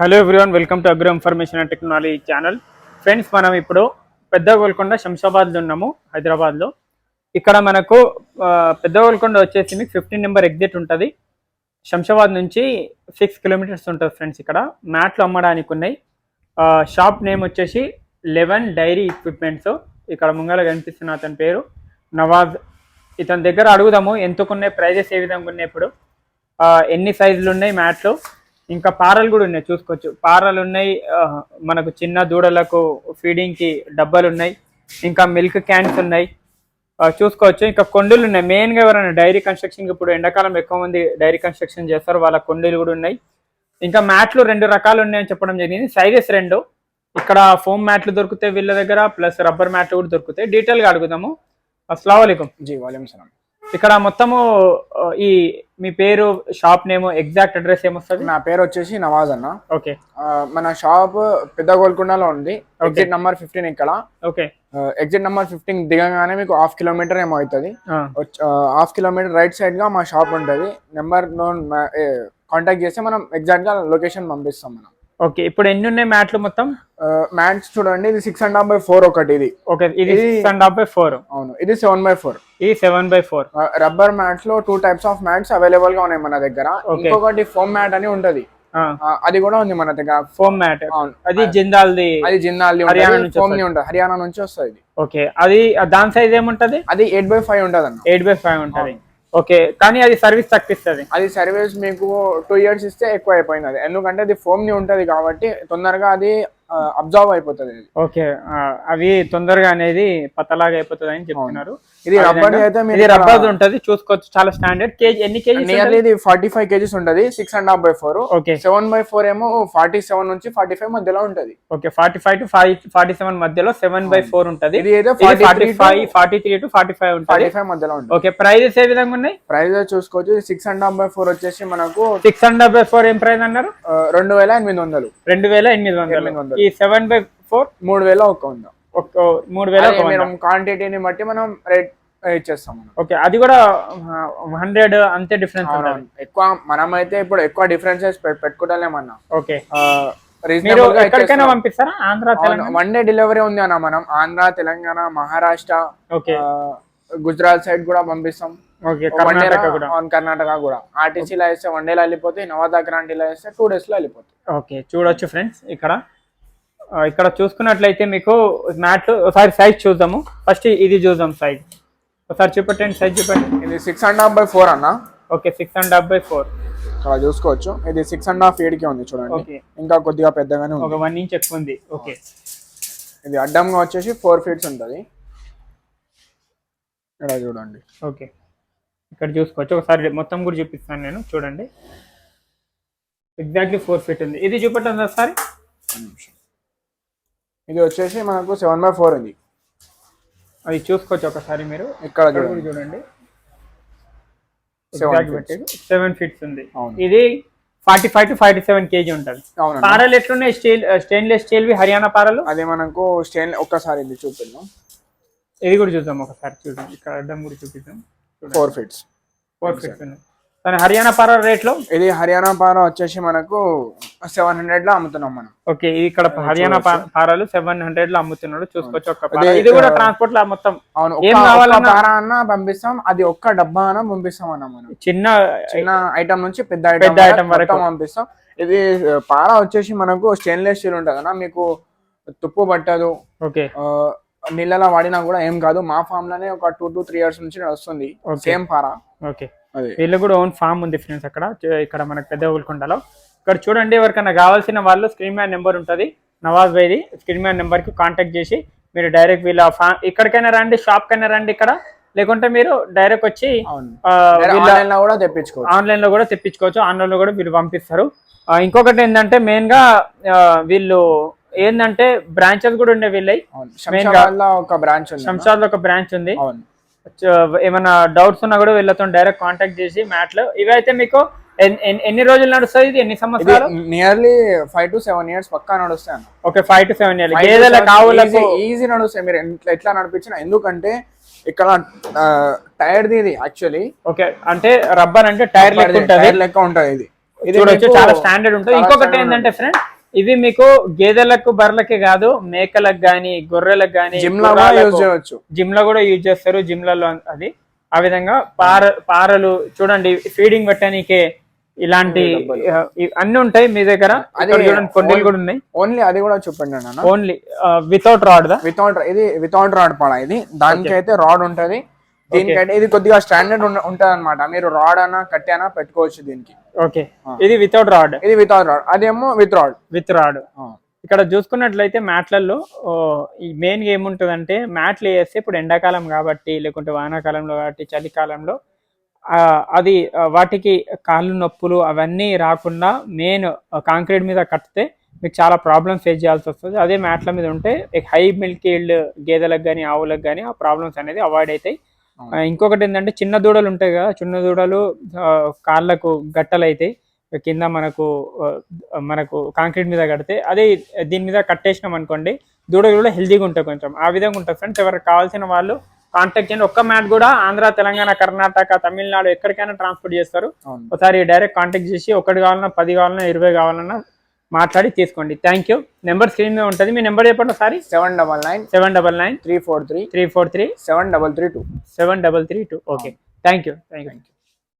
Hello everyone welcome to agro information and technology channel. Friends మనం ఇప్పుడు పెద్ద గోల్కొండ శంషాబాద్లో ఉన్నాము హైదరాబాద్లో. ఇక్కడ మనకు పెద్ద గోల్కొండ వచ్చేసి మీకు ఫిఫ్టీన్ నెంబర్ ఎగ్జిట్ ఉంటుంది. శంషాబాద్ నుంచి సిక్స్ కిలోమీటర్స్ ఉంటుంది ఫ్రెండ్స్ ఇక్కడ. మ్యాట్లు అమ్మడానికి ఉన్నాయి. షాప్ నేమ్ వచ్చేసి లెవెన్ డైరీ ఎక్విప్మెంట్స్. ఇక్కడ ముంగల కనిపిస్తున్న అతని పేరు నవాజ్. ఇతని దగ్గర అడుగుదాము ఎంతకున్నాయి ప్రైజెస్ ఏ విధంగా ఉన్నాయి ఇప్పుడు. ఎన్ని సైజులు ఉన్నాయి మ్యాట్లు? ఇంకా పారలు కూడా ఉన్నాయి చూసుకోవచ్చు. పారలు ఉన్నాయి మనకు చిన్న దూడలకు ఫీడింగ్కి డబ్బాలు ఉన్నాయి ఇంకా మిల్క్ క్యాన్స్ ఉన్నాయి. చూసుకోవచ్చు. ఇంకా కొండలు ఉన్నాయి. మెయిన్గా ఎవరైనా డైరీ కన్స్ట్రక్షన్ ఇప్పుడు ఎండాకాలం ఎక్కువ మంది డైరీ కన్స్ట్రక్షన్ చేస్తారు. వాళ్ళ కొండలు కూడా ఉన్నాయి. ఇంకా మ్యాట్లు రెండు రకాలు ఉన్నాయని చెప్పడం జరిగింది. సైజెస్ రెండు. ఇక్కడ ఫోమ్ మ్యాట్లు దొరుకుతాయి వీళ్ళ దగ్గర ప్లస్ రబ్బర్ మ్యాట్లు కూడా దొరుకుతాయి. డీటెయిల్గా అడుగుదాము. అస్సలం జీ వాలేకం సలాం ఇక్కడ మొత్తము ఈ మీ పేరు షాప్ నేమ్ ఎగ్జాక్ట్ అడ్రస్ ఏమొస్తుంది? నా పేరు వచ్చేసి నవాజ్ అన్న. ఓకే. మన షాప్ పెద్ద గోల్కొండలో ఉంది. ఎగ్జిట్ నంబర్ ఫిఫ్టీన్ ఇక్కడ. ఓకే. ఎగ్జిట్ నంబర్ ఫిఫ్టీన్ దిగగానే మీకు హాఫ్ కిలోమీటర్ ఏమో అవుతుంది. హాఫ్ కిలోమీటర్ రైట్ సైడ్గా మా షాప్ ఉంటుంది. నెంబర్ కాంటాక్ట్ చేస్తే మనం ఎగ్జాక్ట్గా లొకేషన్ పంపిస్తాం మనం. ఓకే ఇప్పుడు ఎన్ని ఉన్నాయి మ్యాట్లు మొత్తం? మ్యాట్స్ చూడండి ఇది six and half by four ఒకటి ఇది. ఓకే ఇది six and half by four అవును ఇది సెవెన్ బై ఫోర్ ఇది సెవెన్ బై ఫోర్ రబ్బర్ మ్యాట్స్లో టూ టైప్స్ ఆఫ్ మ్యాట్స్ అవైలబుల్గా ఉన్నాయి మన దగ్గర. ఇంకొకటి ఫోమ్ మ్యాట్ అని ఉంటది. అది కూడా ఉంది మన దగ్గర. ఫోమ్ మ్యాట్ అవును. అది జిందాల్ది. అది జిన్నాల్ది హర్యానా ఉంటుంది నుంచి ఫోమ్ ఉంటుంది. హర్యానా నుంచి వస్తుంది ఓకే అది దాని సైజ్ ఏముంటది? అది ఎయిట్ బై ఫైవ్ ఉంటుంది అన్న ఎయిట్ బై ఫైవ్ ఉంటది ఓకే కానీ అది సర్వీస్ తక్కువ అది సర్వీస్ మీకు టూ ఇయర్స్ ఇస్తే ఎక్కువ అయిపోయింది అది ఎందుకంటే అది ఫోమ్ని ఉంటది కాబట్టి తొందరగా అది అబ్జర్వ్ అయిపోతుంది ఓకే అవి తొందరగా అనేది పతలాగా అయిపోతుంది అని చెప్తున్నారు. ఇది రబ్బర్ అయితే ఇది మీరు రబ్బర్ ఉంటది చూసుకోవచ్చు. చాలా స్టాండర్డ్ కేజీ ఎన్ని కేజీ నియర్లీ ఇది ఫార్టీ ఫైవ్ కేజీస్ ఉంటది six and half by four okay. Seven by four ఏమో ఫార్టీ సెవెన్ నుంచి ఫార్టీ ఫైవ్ మధ్యలో ఉంటది. Okay forty five to five forty seven మధ్యలో సెవెన్ బై ఫోర్ ఉంటది. ఇది అయితే forty 43 to- five forty three to forty five ఉంటుంది. Forty five మధ్యలో ఉంటుంది. ఓకే ప్రైజెస్ ఏ విధంగా ఉన్నాయి? ప్రైస్ చూసుకోవచ్చు. Six and half by four వచ్చేసి మనకు సిక్స్ హండ్రెడ్ బై ఫోర్ ఏం ప్రైస్ అన్నారు? రెండు వేల ఎనిమిది వందలు. రెండు వేల ఎనిమిది వందలు. ఎనిమిది వందలు. ఈ సెవెన్ బై ఫోర్ మూడు వేల ఒక వంద. ఒక మూడు వేల. మనం క్వాంటిటీని బట్టి మనం రేట్ ఇచ్చేస్తాం. మనం ఓకే అది కూడా హండ్రెడ్ అంతే డిఫరెన్స్. ఎక్కువ మనం అయితే ఇప్పుడు ఎక్కువ డిఫరెన్సెస్ పెట్టుకుంటలేమన్నా ఓకే. మీరు ఎక్కడికైనా పంపిస్తారా? Andhra Telangana? One day delivery ఉంది అన్న మనం. ఆంధ్ర తెలంగాణ మహారాష్ట్ర ఓకే. గుజరాత్ సైడ్ కూడా పంపిస్తాం. కర్ణాటక లా- కూడా. అవును, కర్ణాటక కూడా. ఆర్టీసీ లో వేస్తే వన్ డేలో వెళ్ళిపోతాయి. నవదా గ్రాంటీలో వేస్తే టూ డేస్లో వెళ్ళిపోతాయి. ఓకే చూడొచ్చు ఫ్రెండ్స్ ఇక్కడ. ఇక్కడ చూసుకున్నట్లయితే మీకు మ్యాట్లు ఒకసారి సైజ్ చూద్దాము. ఫస్ట్ ఇది చూద్దాం సైజ్ ఒకసారి చూపెట్టండి సైజ్ చూపెట్టండి. ఇది six and half by four అన్న. Okay six and half by four ఇక్కడ చూసుకోవచ్చు. ఇది సిక్స్ అండ్ హాఫ్కి ఉంది చూడండి. ఇంకా కొద్దిగా పెద్దగానే ఒక వన్ ఇంచ్ ఎక్కువ ఉంది. ఓకే ఇది అడ్డంగా వచ్చేసి ఫోర్ ఫీట్స్ ఉంటది. ఇక్కడ చూడండి. ఓకే ఇక్కడ చూసుకోవచ్చు. ఒకసారి మొత్తం కూడా చూపిస్తాను నేను. చూడండి. ఎగ్జాక్ట్లీ ఫోర్ ఫీట్ ఉంది. ఇది చూపెట్టండి ఒకసారి. ఒక్క నిమిషం. ఇది వచ్చేసి మనకు సెవెన్ బై ఫోర్ ఉంది అది చూసుకోవచ్చు ఒకసారి మీరు. ఇక్కడ ఇక్కడ కూడా చూడండి. సెవెన్ ఫీట్స్ ఉంది. ఇది forty five to forty seven KG ఉంటుంది పారలు ఎట్లున్నాయి? స్టీల్ స్టెయిన్లెస్ స్టీల్ వి హర్యానా పారలు? అదే మనకు స్టెయిన్ ఒక్కసారి ఇది చూపిద్దాం. ఇది కూడా చూద్దాం ఒకసారి చూద్దాం ఇక్కడ అడ్డం కూడా చూపిద్దాం. ఫోర్ ఫీట్స్ ఫోర్ ఫీట్స్ ఉన్నాయి కానీ హర్యానా పార రేట్లో? ఇది హర్యానా పార వచ్చేసి మనకు సెవెన్ హండ్రెడ్లో అమ్ముతున్నాం మనం. ఓకే ఇది ఇక్కడ హర్యానా పారాలు సెవెన్ హండ్రెడ్లో అమ్ముతున్నాడు చూసుకోవచ్చు ఒక పార. అదే, ఇది కూడా ట్రాన్స్పోర్ట్లో మొత్తం అవును ఒక్క- ఒక్క పార అన్న పంపిస్తాం. అది ఒక్క డబ్బా అన్న పంపిస్తాం అన్న మనం. చిన్న చిన్న ఐటమ్ నుంచి పెద్ద పెద్ద ఐటమ్ వరకు. పంపిస్తాం. ఇది పార వచ్చేసి మనకు స్టెయిన్లెస్ స్టీల్ ఉంటుంది అన్న మీకు తుప్పు పట్టదు. ఓకే. నీళ్ళలో వాడినా కూడా ఏం కాదు. మా ఫామ్లోనే ఒక టూ టు త్రీ ఇయర్స్ నుంచి వస్తుంది. సేమ్ పార. ఓకే. వీళ్ళు కూడా ఓన్ ఫామ్ ఉంది ఫ్రెండ్స్ అక్కడ. ఇక్కడ మనకు పెద్ద ఊరుకుంటలో ఇక్కడ చూడండి ఎవరికైనా కావాల్సిన వాళ్ళు స్క్రీన్ మ్యాన్ నెంబర్ ఉంటుంది. నవాజ్ బైది స్క్రీన్ మ్యాన్ నెంబర్కి కాంటాక్ట్ చేసి మీరు డైరెక్ట్ వీళ్ళ ఫా ఇక్కడికైనా రండి షాప్ కైనా రండి ఇక్కడ. లేకుంటే మీరు డైరెక్ట్ వచ్చి వీళ్ళ ఆన్లైన్లో కూడా తెప్పించుకోవచ్చు. ఆన్లైన్లో కూడా తెప్పించుకోవచ్చు ఆన్లైన్లో కూడా వీళ్ళు పంపిస్తారు. ఇంకొకటి ఏంటంటే మెయిన్గా వీళ్ళు ఏంటంటే బ్రాంచెస్ కూడా ఉండే అవును. శంషాబాద్లో ఒక బ్రాంచ్. శంషాద్లో ఒక బ్రాంచ్ ఉంది. ఏమైనా డౌట్స్ ఉన్నా కూడా వీళ్ళతో డైరెక్ట్ కాంటాక్ట్ చేసి మ్యాట్లు ఇవైతే మీకు ఎన్- ఎన్- ఎన్ని రోజులు నడుస్తుంది ఇది? ఎన్ని సంవత్సరాలు? Nearly five to seven years పక్కా నడుస్తాయి అన్న. Okay five to seven years గేదెల కావులకు ఈజీ నడుస్తాయి. మీరు ఎట్లా నడిపించిన ఎందుకంటే ఇక్కడ టైర్ ఇది యాక్చువల్లీ ఓకే అంటే రబ్బర్ అంటే టైర్ లెక్క ఉంటది. టైర్ లెక్క ఉంటది ఇది. ఇది చాలా స్టాండర్డ్ ఉంటుంది. ఇంకొకటి ఏంటంటే ఫ్రెండ్ ఇవి మీకు గేదెలకు బర్రెలకి కాదు మేకలకు గాని గొర్రెలకు గాని చేయవచ్చు. జిమ్లో కూడా యూజ్ చేస్తారు జిమ్లలో అది. ఆ విధంగా పార పారలు చూడండి ఫీడింగ్ పెట్టడానికే ఇలాంటి అన్ని ఉంటాయి మీ దగ్గర. చూడండి కొండలు కూడా ఉన్నాయి. ఓన్లీ అది కూడా చూపండి ఓన్లీ వితౌట్ రాడ్ దా? వితౌట్ ఇది వితౌట్ రాడ్ పడ ఇది. దానికి అయితే రాడ్ ఉంటది దీనికైతే ఇది కొద్దిగా స్టాండర్డ్ ఉంటది అనమాట మీరు రాడ్ అన్నా కట్టి అయినా పెట్టుకోవచ్చు దీనికి. ఓకే. ఇది వితౌట్ రాడ్ ఇది వితౌట్ రాడ్ అదేమో విత్ రాడ్ విత్ రాడ్ ఇక్కడ చూసుకున్నట్లయితే మ్యాట్లలో ఈ మెయిన్గా ఏముంటుందంటే మ్యాట్లు వేస్తే ఇప్పుడు ఎండాకాలం కాబట్టి లేకుంటే వానాకాలంలో కాబట్టి చలికాలంలో ఆ, అది వాటికి కాళ్ళు నొప్పులు అవన్నీ రాకుండా మెయిన్ కాంక్రీట్ మీద కడితే మీకు చాలా ప్రాబ్లమ్స్ ఫేస్ చేయాల్సి వస్తుంది. అదే మ్యాట్ల మీద ఉంటే హై మిల్క్ ఈల్డ్ గేదెలకు కానీ ఆవులకు కానీ ఆ ప్రాబ్లమ్స్ అనేది అవాయిడ్ అవుతాయి. ఇంకొకటి ఏంటంటే చిన్న దూడలు ఉంటాయి కదా చిన్న దూడలు కాళ్ళకు గట్టలు అవుతాయి కింద మనకు మనకు కాంక్రీట్ మీద కడితే అదే దీని మీద కట్టేసినాం అనుకోండి దూడలు కూడా హెల్తీగా ఉంటాయి కొంచెం. ఆ విధంగా ఉంటుంది ఫ్రెండ్స్ ఎవరికి కావాల్సిన వాళ్ళు కాంటాక్ట్ చేయండి. ఒక్క మ్యాట్ కూడా ఆంధ్ర తెలంగాణ కర్ణాటక తమిళనాడు ఎక్కడికైనా ట్రాన్స్పోర్ట్ చేస్తారు. ఒకసారి డైరెక్ట్ కాంటాక్ట్ చేసి ఒకటి కావాలన్నా పది కావాలన్నా ఇరవై కావాలన్నా మాట్లాడి తీసుకోండి. థ్యాంక్ యూ నెంబర్ స్క్రీన్ మీద ఉంటుంది. మీ నెంబర్ చెప్పండి ఒకసారి. Seven double nine seven double nine three four three three four three seven double three two seven double three two okay thank you thank you